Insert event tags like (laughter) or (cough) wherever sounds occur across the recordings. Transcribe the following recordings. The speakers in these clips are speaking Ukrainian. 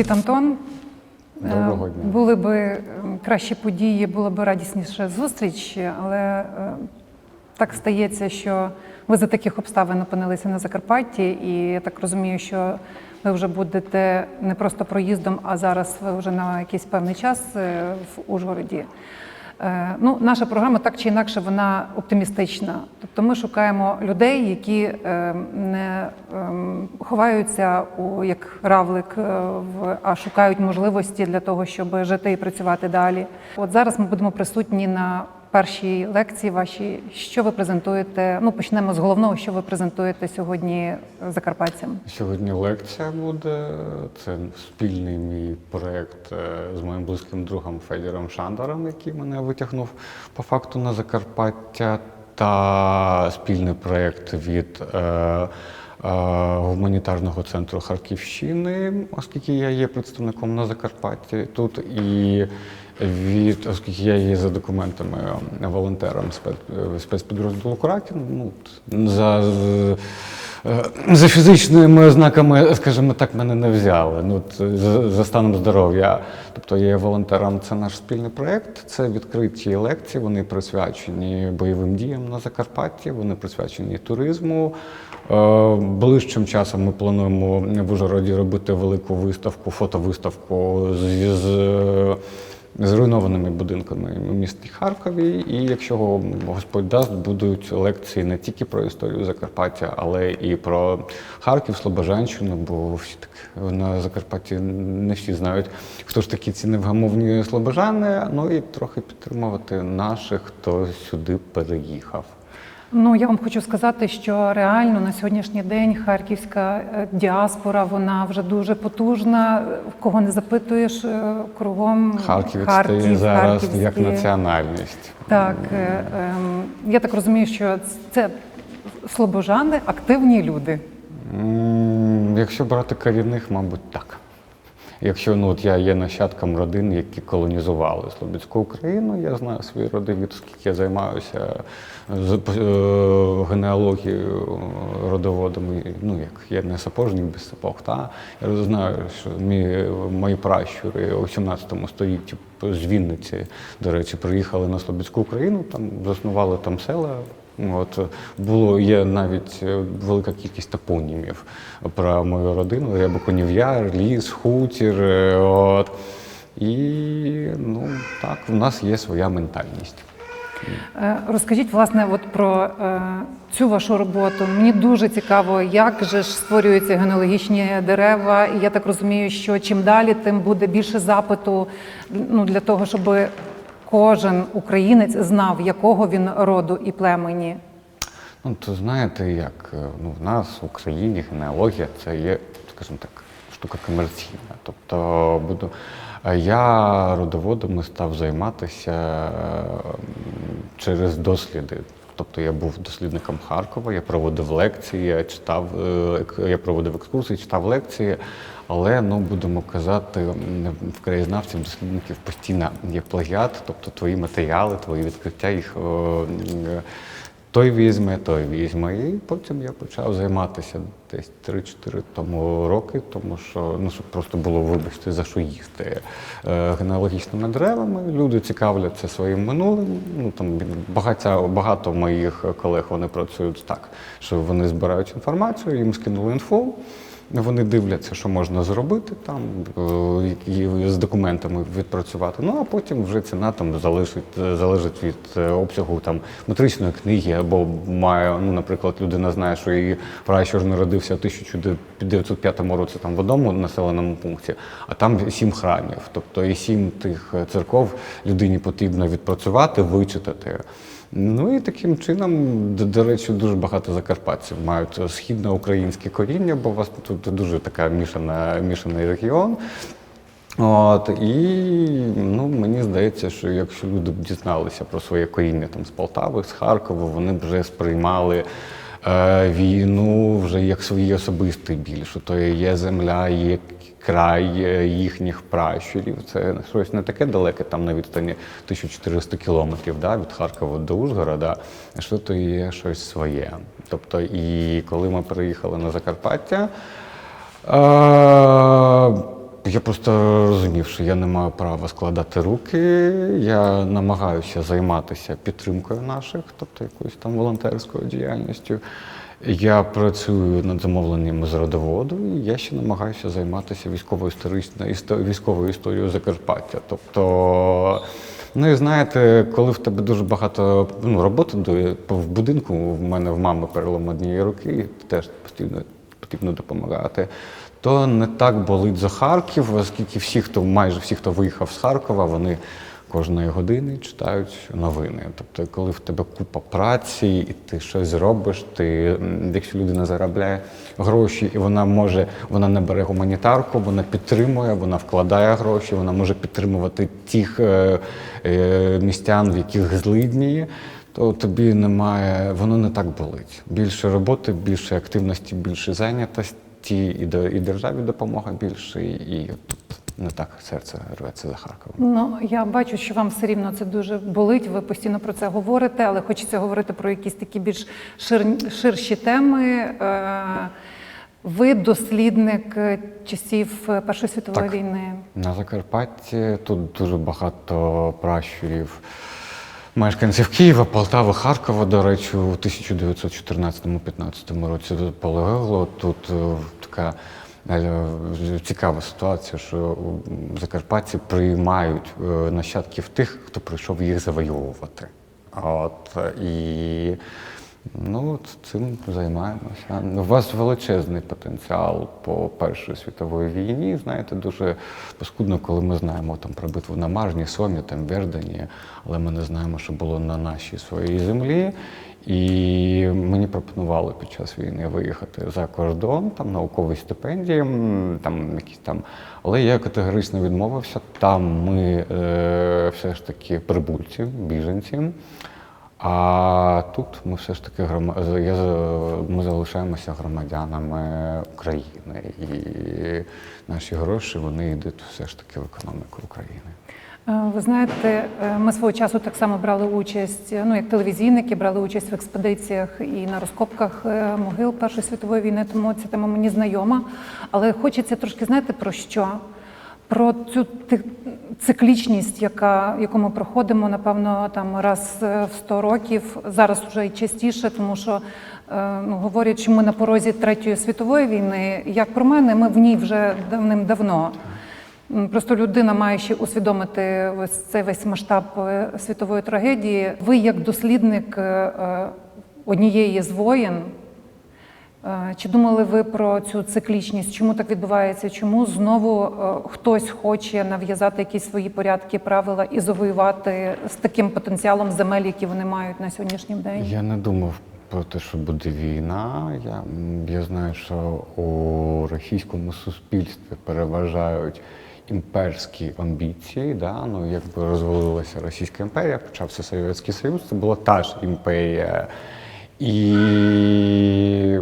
Привіт, Антон. Доброго Е, дня. Були би кращі події, була б радісніша зустріч, але е, так стається, що ви за таких обставин опинилися на Закарпатті, і я так розумію, що ви вже будете не просто проїздом, а зараз ви вже на якийсь певний час е, в Ужгороді. Е, Ну, наша програма так чи інакше вона оптимістична. Тобто ми шукаємо людей, які е, не ем, ховаються у як равлик, е, а шукають можливості для того, щоб жити і працювати далі. От зараз ми будемо присутні на першій лекції вашій. Що ви презентуєте? Ну, почнемо з головного, що ви презентуєте сьогодні закарпатцям. Сьогодні лекція буде. Це спільний мій проєкт е, з моїм близьким другом Федіром Шандаром, який мене витягнув по факту на Закарпаття, та спільний проєкт від е, гуманітарного центру Харківщини, оскільки я є представником на Закарпатті. Тут, і від, оскільки я є за документами волонтером спецпідрозділу Кракен, ну, за Е, За фізичними ознаками, скажімо так, мене не взяли. Ну, за, станом здоров'я. Тобто я є волонтером, це наш спільний проєкт. Це відкриті лекції, вони присвячені бойовим діям на Закарпатті, вони присвячені туризму. Е, Ближчим часом ми плануємо в Ужгороді робити велику виставку, фотовиставку з зруйнованими будинками у місті Харкові. І якщо Господь дасть, будуть лекції не тільки про історію Закарпаття, але і про Харків, Слобожанщину, бо всі так на Закарпатті не всі знають, хто ж такі ці невгамовні слобожани. Ну і трохи підтримувати наших, хто сюди переїхав. Ну я вам хочу сказати, що реально на сьогоднішній день харківська е, діаспора вона вже дуже потужна. Кого не запитуєш е, кругом Харків відстає зараз як національність. Так е, ем, я так розумію, що це слобожани активні люди. Якщо брати корінних, мабуть, так. Якщо ну, от я є нащадком родин, які колонізували Слобідську Україну, я знаю свої родовід, оскільки я займаюся з- е, генеалогією, е, родоводами. Ну, як я не сапожник без сапог, та я знаю, що мій, мої пращури у 17 столітті з Вінниці, до речі, приїхали на Слобідську Україну, там заснували там села. От було є навіть е, велика кількість топонімів про мою родину. Рябоконів Яр, ліс, хутір. е, От. І ну так, в нас є своя ментальність. Е, Розкажіть власне, от про цю вашу роботу. Мені дуже цікаво, як же ж створюються генеалогічні дерева. І я так розумію, що чим далі, тим буде більше запиту ну, для того, щоб кожен українець знав, якого він роду і племені. Ну, то знаєте, як е, ну, в нас в Україні генеалогія це є, скажімо так, штука комерційна. Тобто буду. а Я родоводами став займатися е, через досліди. Тобто я був дослідником Харкова, я проводив лекції, я читав, е, я проводив екскурсії, читав лекції, але ну будемо казати, в краєзнавців дослідників постійно є плагіат, тобто твої матеріали, твої відкриття їх. е, той візьме, той візьме. І потім я почав займатися десь 3-4 тому роки, тому що ну просто було вибачте за що їсти е, генеалогічними деревами. Люди цікавляться своїм минулим. Ну там багато, багато моїх колег вони працюють так, що вони збирають інформацію, їм скинули інфу. Вони дивляться, що можна зробити там, е, які з документами відпрацювати. Ну а потім вже ціна там залежить, залежить від е, обсягу там метричної книги, або має, ну, наприклад, людина знає, що її пращур народився в 1905 році там в одному населеному пункті, а там сім храмів. Тобто і сім тих церков людині потрібно відпрацювати, вичитати. Ну і таким чином, до, до речі, дуже багато закарпатців мають східноукраїнське коріння, бо у вас тут дуже така мішана, мішаний регіон. От, і ну, мені здається, що якщо люди б дізналися про своє коріння там, з Полтави, з Харкова, вони б вже сприймали війну вже як свій особистий біль, що то є земля, є край е, їхніх пращурів. Це щось не таке далеке, там на відстані 1400 кілометрів да, від Харкова до Ужгорода, що то є щось своє. Тобто, і коли ми приїхали на Закарпаття, е, я просто розумів, що я не маю права складати руки. Я намагаюся займатися підтримкою наших, тобто якоюсь там волонтерською діяльністю. Я працюю над замовленнями з родоводу, і я ще намагаюся займатися військово-історичною військовою історією Закарпаття. Тобто, ну і знаєте, коли в тебе дуже багато ну, роботи в будинку, в мене в мами перелом однієї руки, теж постійно потрібно допомагати. То не так болить за Харків, оскільки всі, хто майже всі, хто виїхав з Харкова, вони кожної години читають новини. Тобто, коли в тебе купа праці, і ти щось робиш, ти, якщо людина заробляє гроші, і вона може, вона не бере гуманітарку, вона підтримує, вона вкладає гроші, вона може підтримувати тих е, е, містян, в яких злидні. То тобі немає, воно не так болить. Більше роботи, більше активності, більше зайнятості, і, до- і державі допомога більше, і тут не так серце рветься за Харковом. Ну, я бачу, що вам все рівно це дуже болить. Ви постійно про це говорите, але хочеться говорити про якісь такі більш шир... ширші теми. Е, Ви дослідник часів Першої світової Так. війни. На Закарпатті тут дуже багато пращурів мешканців Києва, Полтави, Харкова, до речі, у 1914-15 році полегло. Тут е, така е, цікава ситуація, що закарпатці приймають е, нащадків тих, хто прийшов їх завоювати. От і ну, цим займаємося. У вас величезний потенціал по Першій світовій війні. Знаєте, дуже паскудно, коли ми знаємо там про битву на Маржні, Сомі, там Вердані, але ми не знаємо, що було на нашій своїй землі. І мені пропонували під час війни виїхати за кордон, там наукові стипендії, там якісь там. Але я категорично відмовився. Там ми е, все ж таки прибульці, біженці. А тут ми все ж таки ми залишаємося громадянами України, і наші гроші вони йдуть все ж таки в економіку України. Е, Ви знаєте, е, ми свого часу так само брали участь, ну як телевізійники, брали участь в експедиціях і на розкопках е, могил Першої світової війни, тому ця тема мені знайома. Але хочеться трошки знаєте про що? Про цю ти- циклічність, яка, яку ми проходимо, напевно, там раз е, в 100 років, зараз вже і частіше, тому що е, ну, говорять, що ми на порозі Третьої світової війни. Як про мене, ми в ній вже давним-давно. Просто людина має ще усвідомити ось цей весь масштаб е, світової трагедії. Ви, як дослідник однієї з воєн, чи думали ви про цю циклічність? Чому так відбувається? Чому знову е, хтось хоче нав'язати якісь свої порядки, правила і завоювати з таким потенціалом земель, які вони мають на сьогоднішній день? Я не думав про те, що буде війна. Я, я знаю, що у російському суспільстві переважають імперські амбіції. Да? Ну, якби розвалилася Російська імперія, почався Совєтський Союз, це була та ж імперія. І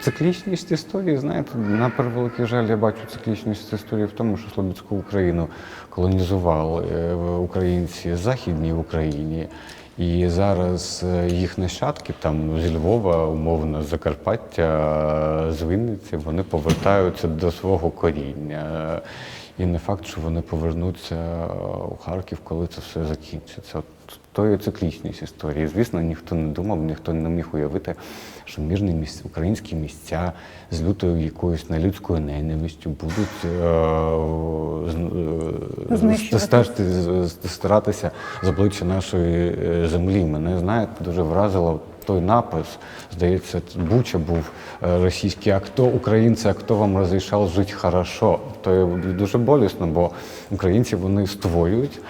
циклічність історії, знаєте, на превеликий жаль, я бачу циклічність історії в тому, що Слобідську Україну колонізували е, українці Західній Україні. І зараз е, їх нащадки там з Львова, умовно, Закарпаття, з Вінниці, вони повертаються до свого коріння. І не факт, що вони повернуться у Харків, коли це все закінчиться. От то є циклічність історії. Звісно, ніхто не думав, ніхто не міг уявити, що міжні місця, українські місця з лютою якоюсь нелюдською ненавистю будуть е, з- е, старатися з обличчя нашої е, землі. Мене знаєте, дуже вразило той напис. Здається, Буча був е, російський а хто українці, а хто вам розрішав жити хорошо. То дуже болісно, бо українці вони створюють,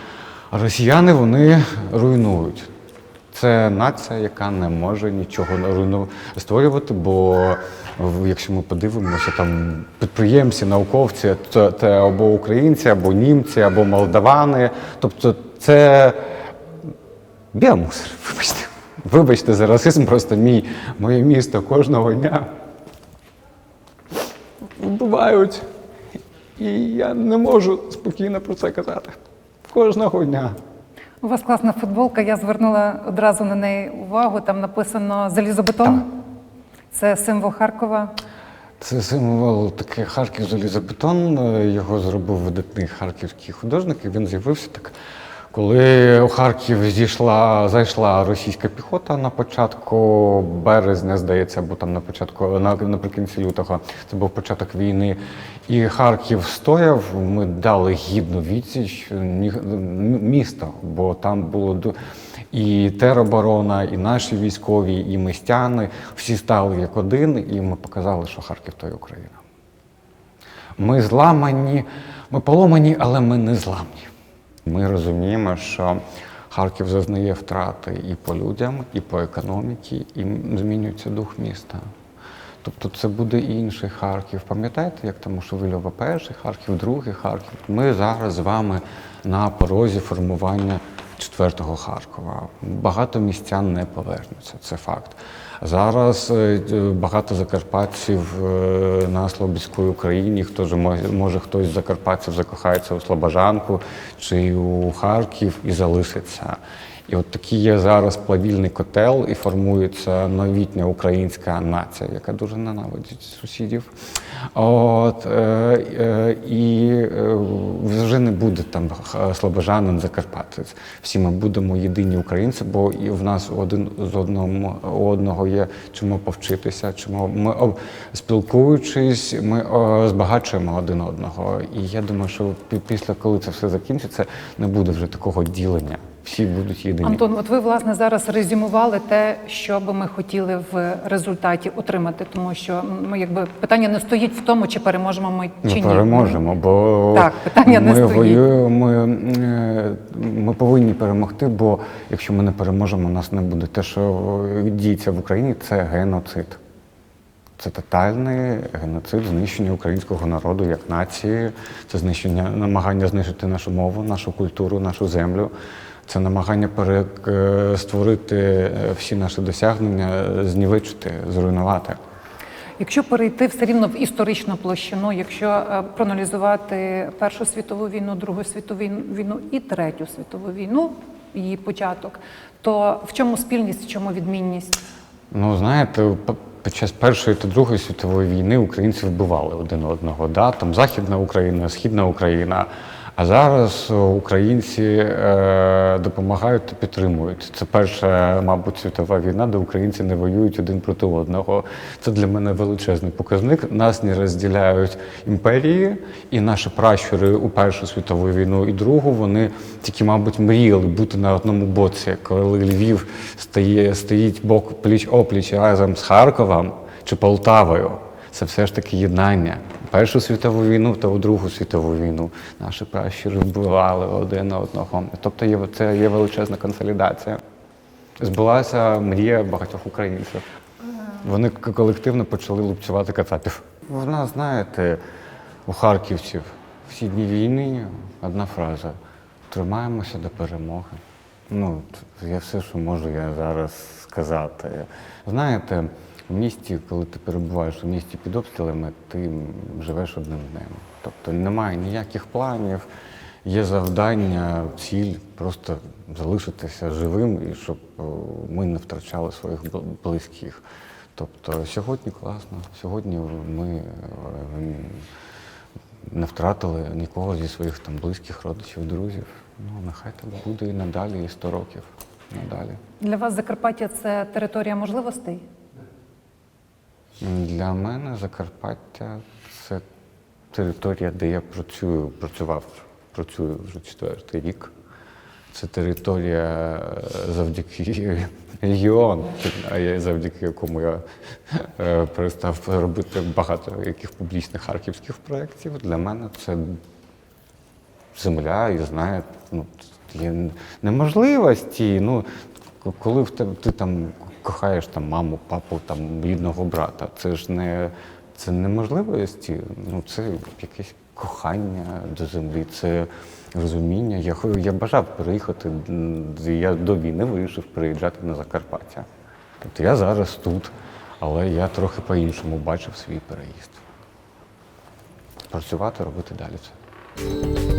а росіяни вони руйнують. Це нація, яка не може нічого створювати, бо якщо ми подивимося, там підприємці, науковці, це, це або українці, або німці, або молдавани. Тобто це біомусор, вибачте. Вибачте за расизм, просто мій, моє місто кожного дня вбивають. І я не можу спокійно про це казати. Кожного дня. У вас класна футболка, я звернула одразу на неї увагу. Там написано залізобетон. Так. Це символ Харкова. Це символ такий Харків залізобетон. Його зробив видатний харківський художник. І він з'явився так, коли у Харків зійшла, зайшла російська піхота на початку березня, здається, або там на початку, на, наприкінці лютого. Це був початок війни. І Харків стояв. Ми дали гідну відсіч ні- м- місто, бо там було і тероборона, і наші військові, і містяни. Всі стали як один, і ми показали, що Харків то є Україна. Ми зламані, ми поломані, але ми не зламні. Ми розуміємо, що Харків зазнає втрати і по людям, і по економіці, і змінюється дух міста. Тобто це буде інший Харків. Пам'ятаєте, як там у Шевельова перший Харків, другий Харків? Ми зараз з вами на порозі формування четвертого Харкова. Багато містян не повернуться, це факт. Зараз е, багато закарпатців е, на Слобідській Україні. Хто ж може, хтось з закарпатців закохається у Слобожанку чи у Харків і залишиться. І от такий є зараз плавільний котел, і формується новітня українська нація, яка дуже ненавидить сусідів. От, е, е, і е, вже не буде там слобожанин, закарпатець. Всі ми будемо єдині українці, бо і в нас один з одному у одного є чому повчитися, чому ми спілкуючись, ми о, збагачуємо один одного. І я думаю, що після коли це все закінчиться, не буде вже такого ділення. Всі будуть єдині. Антон, от ви власне зараз резюмували те, що би ми хотіли в результаті отримати, тому що ми якби питання не стоїть в тому, чи переможемо ми чи Ми ні. переможемо, бо Так, питання не стоїть. воюємо. Ми, е, ми повинні перемогти, бо якщо ми не переможемо, у нас не буде. Те, що діється в Україні, це геноцид. Це тотальний геноцид, знищення українського народу як нації, це знищення, намагання знищити нашу мову, нашу культуру, нашу землю. Це намагання е, створити е, всі наші досягнення, е, знівечити, зруйнувати. Якщо перейти все рівно в історичну площину, якщо проаналізувати Першу світову війну, Другу світову війну і Третю світову війну, її початок, то в чому спільність, в чому відмінність? Ну, знаєте, під час Першої та Другої світової війни українці вбивали один одного. Да? Там Західна Україна, Східна Україна. А зараз українці е, допомагають та підтримують. Це перша, мабуть, світова війна, де українці не воюють один проти одного. Це для мене величезний показник. Нас не розділяють імперії, і наші пращури у Першу світову війну і другу вони тільки, мабуть, мріяли бути на одному боці, коли Львів стає, стоїть бок пліч опліч разом з Харковом чи Полтавою. Це все ж таки єднання. Першу світову війну та у Другу світову війну наші пращури вбивали один одного. Тобто є, це є величезна консолідація. Збулася мрія багатьох українців. Вони колективно почали лупцювати кацапів. В нас, знаєте, у харківців всі дні війни одна фраза: тримаємося до перемоги. Ну, я все, що можу я зараз сказати. Знаєте, в місті, коли ти перебуваєш у місті під обстрілами, ти живеш одним днем. Тобто немає ніяких планів, є завдання, ціль просто залишитися живим і щоб ми не втрачали своїх близьких. Тобто сьогодні класно, сьогодні ми е, не втратили нікого зі своїх там близьких родичів, друзів. Ну, нехай так буде і надалі, і 100 років надалі. Для вас Закарпаття це територія можливостей? Для мене Закарпаття це територія, де я працюю, працював, працюю вже четвертий рік. Це територія е, завдяки (laughs) регіону, а завдяки якому я е, перестав робити багато яких публічних харківських проєктів. Для мене це земля, і знає, ну, є неможливості. Ну, коли в тебе ти там кохаєш там маму, папу, там рідного брата, це ж не це неможливості, ну це якесь кохання до землі, це розуміння. Я, я бажав переїхати. Я до війни вирішив переїжджати на Закарпаття. Тобто я зараз тут, але я трохи по-іншому бачив свій переїзд. Працювати, робити далі це.